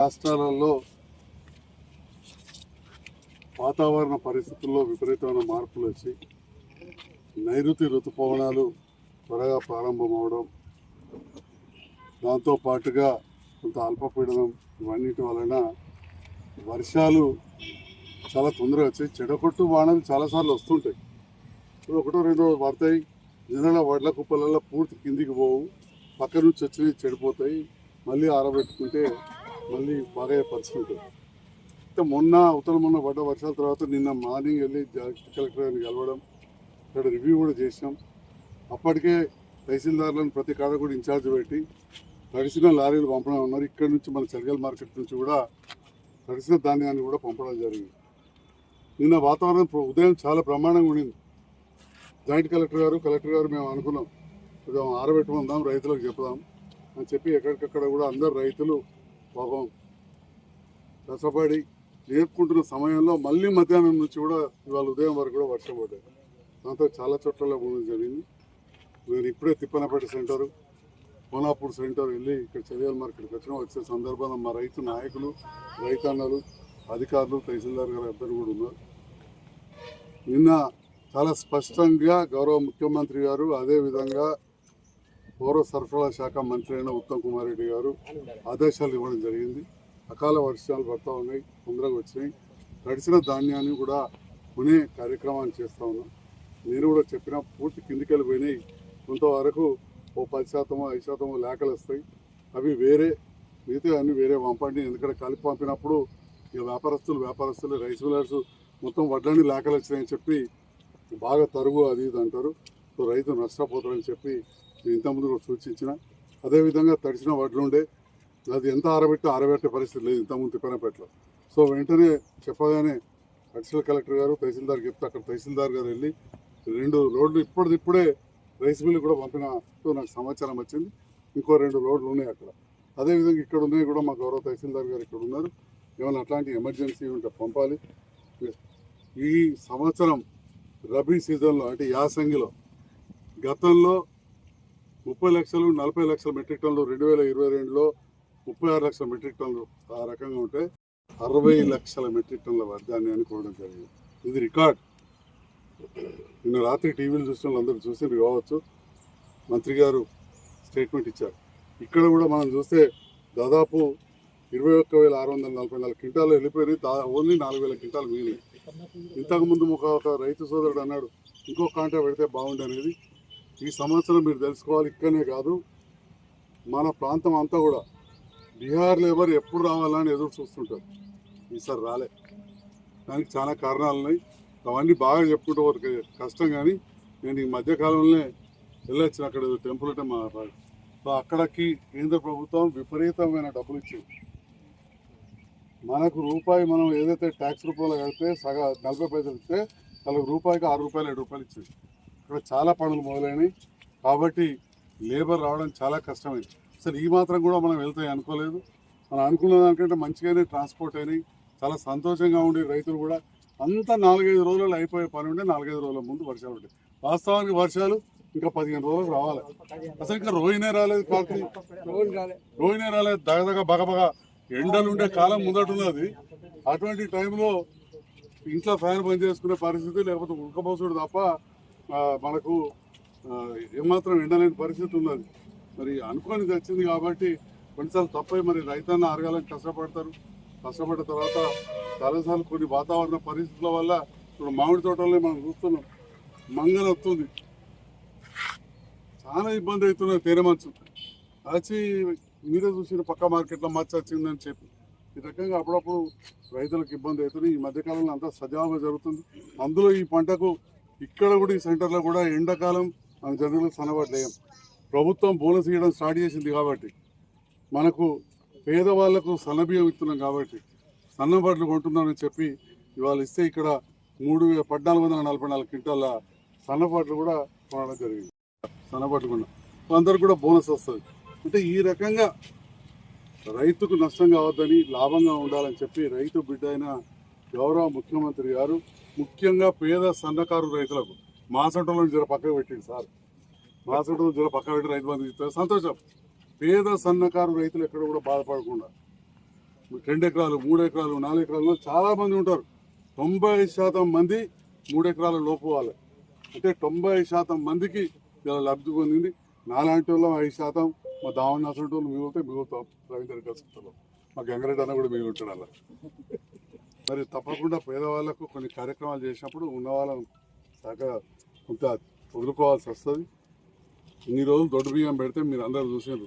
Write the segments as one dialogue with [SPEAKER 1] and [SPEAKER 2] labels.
[SPEAKER 1] రాష్ట్రాలలో వాతావరణ పరిస్థితుల్లో విపరీతమైన మార్పులు వచ్చి నైరుతి ఋతుపవనాలు త్వరగా ప్రారంభమవడం దాంతో పాటుగా కొంత అల్పపీడనం ఇవన్నిటి వలన వర్షాలు చాలా తొందరగా వచ్చాయి. చెడగొట్టు వానలు చాలాసార్లు వస్తుంటాయి. ఇప్పుడు ఒకటో రెండో పడతాయి జనాల వడ్ల కుప్పలలో పూర్తి కిందికి పోవు. పక్క నుంచి వచ్చినవి చెడిపోతాయి. మళ్ళీ ఆరబెట్టుకుంటే మళ్ళీ బాగా పరిస్థితి ఉంటుంది. అయితే మొన్న ఉత్తర మొన్న పడ్డ వర్షాల తర్వాత నిన్న మార్నింగ్ వెళ్ళి జాయింట్ కలెక్టర్ గారిని కలవడం ఇక్కడ రివ్యూ కూడా చేసినాం. అప్పటికే తహసీల్దారులను ప్రతి కాడ కూడా ఇన్ఛార్జ్ పెట్టి తడిసిన లారీలు పంపడం ఉన్నారు. ఇక్కడ నుంచి మన చెరగల్ మార్కెట్ నుంచి కూడా తడిసిన ధాన్యాన్ని కూడా పంపడం జరిగింది. నిన్న వాతావరణం ఉదయం చాలా ప్రమాణంగా ఉండింది. జాయింట్ కలెక్టర్ గారు కలెక్టర్ గారు మేము అనుకున్నాం కొంచెం ఆరబెట్టుకుందాం రైతులకు చెప్దాం అని చెప్పి ఎక్కడికక్కడ కూడా అందరు రైతులు పాపం కష్టపడి నేర్పుకుంటున్న సమయంలో మళ్ళీ మధ్యాహ్నం నుంచి కూడా ఇవాళ ఉదయం వరకు కూడా వర్షం పడ్డాయి దాంతో చాలా చోట్ల ఉండడం జరిగింది. నేను ఇప్పుడే తిప్పనపేట సెంటరు కోనాపూర్ సెంటర్ వెళ్ళి ఇక్కడ చెరియల్ మార్కెట్కి వచ్చిన వచ్చే సందర్భంలో మా రైతు నాయకులు రైతన్నలు అధికారులు తహసీల్దార్ గారు ఇద్దరు కూడా ఉన్నారు. నిన్న చాలా స్పష్టంగా గౌరవ ముఖ్యమంత్రి గారు అదేవిధంగా పౌర సరఫరా శాఖ మంత్రి అయిన ఉత్తమ్ కుమార్ రెడ్డి గారు ఆదేశాలు ఇవ్వడం జరిగింది. అకాల వర్షాలు పడతా ఉన్నాయి తొందరగా వచ్చినాయి. తడిసిన ధాన్యాన్ని కూడా కొనే కార్యక్రమాన్ని చేస్తూ ఉన్నాం. నేను కూడా చెప్పిన పూర్తి కిందికి వెళ్ళిపోయినాయి కొంతవరకు ఓ పది శాతమో ఐదు శాతమో లేఖలు వస్తాయి. అవి వేరే మిగతా అన్ని వేరే పంపండి. ఎందుకంటే కలిపి పంపినప్పుడు ఇక వ్యాపారస్తులు వ్యాపారస్తులు రైస్ మిల్లర్స్ మొత్తం వడ్లని లేఖలు వచ్చినాయని చెప్పి బాగా తరుగు అది ఇది అంటారు. సో రైతు నష్టపోతారని చెప్పి నేను ఇంతకుముందు కూడా సూచించిన. అదేవిధంగా తడిసిన వడ్లు ఉండే. అది ఎంత ఆరబెట్టి ఆరబెట్టే పరిస్థితి లేదు ఇంతకుముందు తిప్పనపేటలో సో వెంటనే చెప్పగానే అడిషనల్ కలెక్టర్ గారు తహసీల్దార్ చెప్తే అక్కడ తహసీల్దార్ గారు వెళ్ళి రెండు రోడ్లు ఇప్పటిదిప్పుడే రైస్ మిల్లు కూడా పంపినట్టు నాకు సమాచారం వచ్చింది. ఇంకో రెండు రోడ్లు ఉన్నాయి అక్కడ. అదేవిధంగా ఇక్కడ ఉన్నాయి కూడా మా గౌరవ తహసీల్దార్ గారు ఇక్కడ ఉన్నారు. ఏమైనా అట్లాంటి ఎమర్జెన్సీ ఉంటే పంపాలి. ఈ సంవత్సరం రబీ సీజన్లో అంటే యాసంగిలో గతంలో ముప్పై లక్షలు నలభై లక్షల మెట్రిక్ టన్నులు రెండు వేల ఇరవై రెండులో ముప్పై ఆరు లక్షల మెట్రిక్ టన్లు ఆ రకంగా ఉంటే అరవై లక్షల మెట్రిక్ టన్నుల వర్ధాన్ని అనుకోవడం జరిగింది. ఇది రికార్డ్. నిన్న రాత్రి టీవీలు చూసిన వాళ్ళు అందరూ చూసి కావచ్చు. మంత్రి గారు స్టేట్మెంట్ ఇచ్చారు. ఇక్కడ కూడా మనం చూస్తే దాదాపు ఇరవై ఒక్క వేల ఆరు వందల నలభై నాలుగు క్వింటాలు వెళ్ళిపోయినాయి. దా ఓన్లీ నాలుగు వేల క్వింటాలు మిగిలినాయి. ఇంతకుముందు ఒక ఒక రైతు సోదరుడు అన్నాడు ఇంకో కాంటా పెడితే బాగుండు అనేది. ఈ సంవత్సరం మీరు తెలుసుకోవాలి ఇక్కడనే కాదు. మన ప్రాంతం అంతా కూడా బీహార్ లేబర్ ఎప్పుడు రావాలని ఎదురు చూస్తుంటారు. ఈసారి రాలే. దానికి చాలా కారణాలు ఉన్నాయి. అవన్నీ బాగా చెప్పుకుంటూ ఒక కష్టం కానీ నేను ఈ మధ్యకాలంలోనే వెళ్ళొచ్చిన అక్కడ టెంపుల్ అంటే మా సో అక్కడికి కేంద్ర ప్రభుత్వం విపరీతమైన డబ్బులు ఇచ్చింది. మనకు రూపాయి మనం ఏదైతే ట్యాక్స్ రూపంలో కడితే సగ నలభై పైసలు ఇస్తే వాళ్ళకి రూపాయికి ఆరు రూపాయలు ఏడు రూపాయలు ఇచ్చింది. ఇక్కడ చాలా పనులు మొదలైనవి. కాబట్టి లేబర్ రావడం చాలా కష్టమైంది. అసలు ఈ మాత్రం కూడా మనం వెళ్తాయి అనుకోలేదు. మనం అనుకున్న దానికంటే మంచిగానే ట్రాన్స్పోర్ట్ అయినాయి. చాలా సంతోషంగా ఉండే రైతులు కూడా. అంతా నాలుగైదు రోజులు అయిపోయే పని ఉంటే నాలుగైదు రోజుల ముందు వర్షాలు ఉంటాయి వాస్తవానికి వర్షాలు ఇంకా పదిహేను రోజులు రావాలి. అసలు ఇంకా రోహినే రాలేదు కార్తీ రోహినే రాలేదు. దగదగ బగబగ ఎండలు ఉండే కాలం ముందటున్నది అటువంటి టైంలో ఇంట్లో ఫ్యాన్ పని చేసుకునే పరిస్థితి లేకపోతే ఉడకపోసుడు తప్ప మనకు ఏమాత్రం ఎండలేని పరిస్థితి ఉన్నది. మరి అనుకోని వచ్చింది కాబట్టి కొన్నిసార్లు తప్పై మరి రైతన్న అరగాలని కష్టపడతారు. కష్టపడిన తర్వాత చాలాసార్లు కొన్ని వాతావరణ పరిస్థితుల వల్ల ఇప్పుడు మామిడి తోటల్లో మనం చూస్తున్నాం. మంగళ వస్తుంది. చాలా ఇబ్బంది అవుతున్నది తేనె మంచు వచ్చి మీరే చూసిన పక్క మార్కెట్లో మచ్చ వచ్చిందని చెప్పి. ఈ రకంగా అప్పుడప్పుడు రైతులకు ఇబ్బంది అవుతుంది. ఈ మధ్యకాలంలో అంతా సజావుగా జరుగుతుంది. అందులో ఈ పంటకు ఇక్కడ కూడా ఈ సెంటర్లో కూడా ఎండాకాలం మన జనులకు సనబడలేం ప్రభుత్వం బోనస్ ఇవ్వడం స్టార్ట్ చేసింది కాబట్టి మనకు పేదవాళ్ళకు సన్నబియ్యం ఇస్తున్నాం కాబట్టి సన్నబడ్లు కొంటున్నామని చెప్పి ఇవాళ ఇస్తే ఇక్కడ మూడు పద్నాలుగు వందల నలభై నాలుగు క్వింటాల సన్నబడ్లు కూడా కొనడం జరిగింది. సన్నబడ్లు కొన్నాం అందరికి కూడా బోనస్ వస్తుంది. అంటే ఈ రకంగా రైతుకు నష్టం కావద్దని లాభంగా ఉండాలని చెప్పి రైతు బిడ్డ అయిన గౌరవ ముఖ్యమంత్రి గారు ముఖ్యంగా పేద సన్నకారు రైతులకు మాసంటలో జర పక్కకు పెట్టింది సార్. మాసంటలో జర పక్క పెట్టి రైతు బంధు ఇస్తారు. సంతోషం. పేద సన్నకారు రైతులు ఎక్కడ కూడా బాధపడకుండా రెండు ఎకరాలు మూడు ఎకరాలు నాలుగు ఎకరాలు చాలా మంది ఉంటారు. తొంభై శాతం మంది మూడు ఎకరాల లోపు వాళ్ళు. అంటే తొంభై శాతం మందికి ఇలా లబ్ధి పొందింది. నాలాంటి వాళ్ళం ఐదు శాతం మా దావణ నాసంటి వాళ్ళు మిగులుతాయి మిగులుతాం. రవీంద్ర కలుసుకుంటాం మా గంగరెడ్డి అన్న కూడా మిగులుంటాడు అలా. మరి తప్పకుండా పేదవాళ్ళకు కొన్ని కార్యక్రమాలు చేసినప్పుడు ఉన్న వాళ్ళని శాఖ కొంత వదులుకోవాల్సి వస్తుంది. ఇన్ని రోజులు దొడ్డు బియ్యం పెడితే మీరు అందరూ చూసారు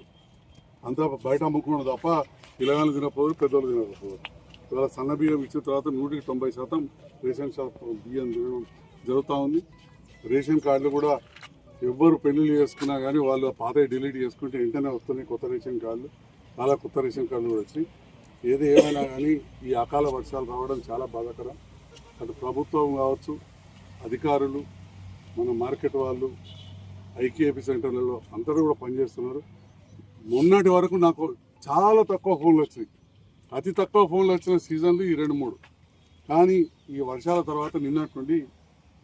[SPEAKER 1] అంతా బయట అమ్ముకున్నాడు తప్ప పిల్లగాళ్ళు తినకపోదు పెద్దోళ్ళు తినకపోదు ఇవాళ సన్న బియ్యం ఇచ్చిన తర్వాత నూటికి తొంభై శాతం రేషన్ షాప్ బియ్యం తినడం జరుగుతూ ఉంది. రేషన్ కార్డులు కూడా ఎవ్వరు పెళ్ళిళ్ళు చేసుకున్నా కానీ వాళ్ళు పాత డిలీట్ చేసుకుంటే వెంటనే వస్తున్నాయి కొత్త రేషన్ కార్డులు. చాలా కొత్త రేషన్ కార్డులు కూడా వచ్చినాయి. ఏది ఏమైనా కానీ ఈ అకాల వర్షాలు రావడం చాలా బాధాకరం. అటు ప్రభుత్వం కావచ్చు అధికారులు మన మార్కెట్ వాళ్ళు ఐకేపీ సెంటర్లలో అందరూ కూడా పనిచేస్తున్నారు. మొన్నటి వరకు నాకు చాలా తక్కువ ఫోన్లు వచ్చినాయి. అతి తక్కువ ఫోన్లు వచ్చిన సీజన్లు ఈ రెండు మూడు. కానీ ఈ వర్షాల తర్వాత నిన్నటి నుండి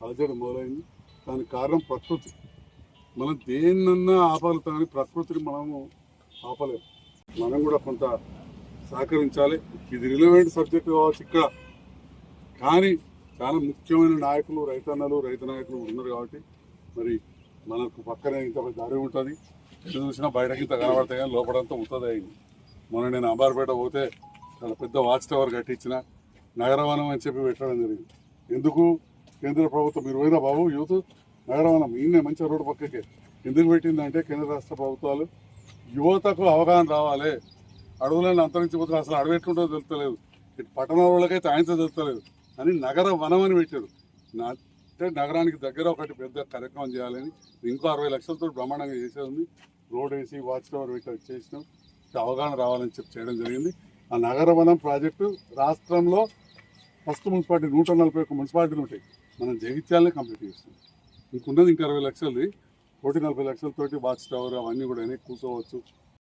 [SPEAKER 1] అలజడి మొదలైంది. దానికి కారణం ప్రకృతి. మనం దేన్నన్నా ఆపాలి కానీ ప్రకృతిని మనము ఆపలేము మనం కూడా కొంత సహకరించాలి. ఇది రిలవెంట్ సబ్జెక్ట్ కావచ్చు ఇక్కడ. కానీ చాలా ముఖ్యమైన నాయకులు రైతన్నలు రైతు నాయకులు ఉన్నారు కాబట్టి మరి మనకు పక్కనే ఇంత పెద్ద అడవి ఉంటుంది. ఎటు చూసినా బయటకి ఇంత కనబడతాయి కానీ లోపలంతా ఉత్తది మొన్న నేను అంబార్పేట పోతే చాలా పెద్ద వాచ్ టవర్ కట్టించిన. నగరవనం అని చెప్పి పెట్టడం జరిగింది. ఎందుకు? కేంద్ర ప్రభుత్వం మీరు పోయినా బాబు యూత్? నగరవనం ఈయనే మంచిగా రోడ్డు పక్కకే. ఎందుకు పెట్టిందంటే కేంద్ర రాష్ట్ర ప్రభుత్వాలు యువతకు అవగాహన రావాలి. అడవులను అంతరించిపోతున్నారు అసలు అడవి ఎట్లుంటుందో తెలుస్తలేదు. ఇటు పట్టణ వాళ్ళకైతే ఆయనతో తెలుస్తలేదు. అని నగర వనం అని పెట్టారు. నా అంటే నగరానికి దగ్గర ఒకటి పెద్ద కార్యక్రమం చేయాలని ఇంకో అరవై లక్షలతో బ్రహ్మాండంగా చేసేది ఉంది. రోడ్ వేసి వాచ్ టవర్ పెట్టి చేసినాం. అవగాహన రావాలని చెప్పి చేయడం జరిగింది. ఆ నగర వనం ప్రాజెక్టు రాష్ట్రంలో ఫస్ట్ మున్సిపాలిటీ నూట నలభై ఒక్క మున్సిపాలిటీలు ఉంటాయి. మనం జగిత్యాలనే కంప్లీట్ చేస్తాం ఇంకున్నది ఇంకా అరవై లక్షలది. కోటి నలభై లక్షలతోటి వాచ్ టవర్ అవన్నీ కూడా కూర్చోవచ్చు.